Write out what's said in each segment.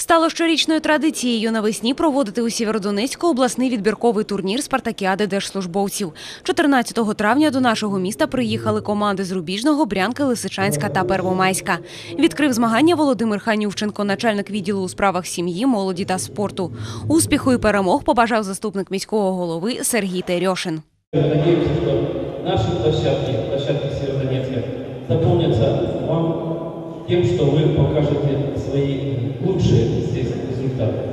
Стало щорічною традицією навесні проводити у Сєвєродонецьку обласний відбірковий турнір спартакіади держслужбовців. 14 травня до нашого міста приїхали команди з Рубіжного, Брянки, Лисичанська та Первомайська. Відкрив змагання Володимир Ханювченко, начальник відділу у справах сім'ї, молоді та спорту. Успіху і перемог побажав заступник міського голови Сергій Терьошин. Что площадки, площадки тем, что вы покажете свои лучшие здесь результаты.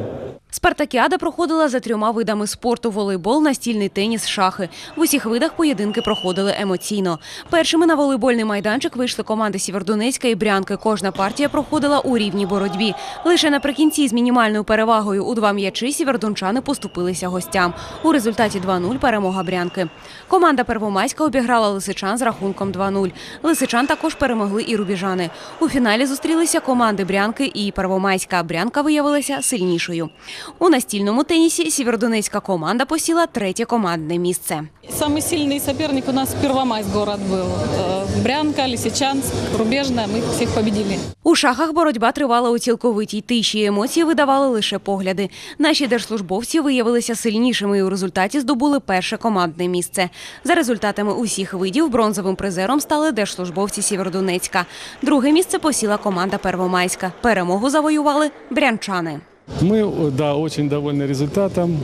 Спартакіада проходила за трьома видами спорту: волейбол, настільний теніс, шахи. В усіх видах поєдинки проходили емоційно. Першими на волейбольний майданчик вийшли команди Сєвєродонецька і Брянки. Кожна партія проходила у рівній боротьбі. Лише наприкінці з мінімальною перевагою у два м'ячі сєвєродончани поступилися гостям. У результаті 2-0 перемога Брянки. Команда Первомайська обіграла Лисичан з рахунком 2-0. Лисичан також перемогли і рубіжани. У фіналі зустрілися команди Брянки і Первомайська. Брянка виявилася сильнішою. У настільному тенісі сєвєродонецька команда посіла третє командне місце. Самый сильный соперник у нас Первомайск город был. Э, Брянка, Лисичанск, Рубежная. Мы всех победили. У шахах боротьба тривала у цілковитій тиші. Емоції видавали лише погляди. Наші держслужбовці виявилися сильнішими і у результаті здобули перше командне місце. За результатами усіх видів бронзовим призером стали держслужбовці Сєвєродонецька. Друге місце посіла команда Первомайська. Перемогу завоювали брянчани. Мы, да, очень довольны результатом,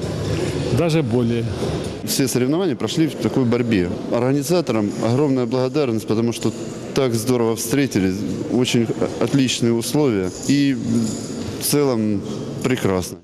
даже более. Все соревнования прошли в такой борьбе. Организаторам огромная благодарность, потому что так здорово встретили, очень отличные условия и в целом прекрасно.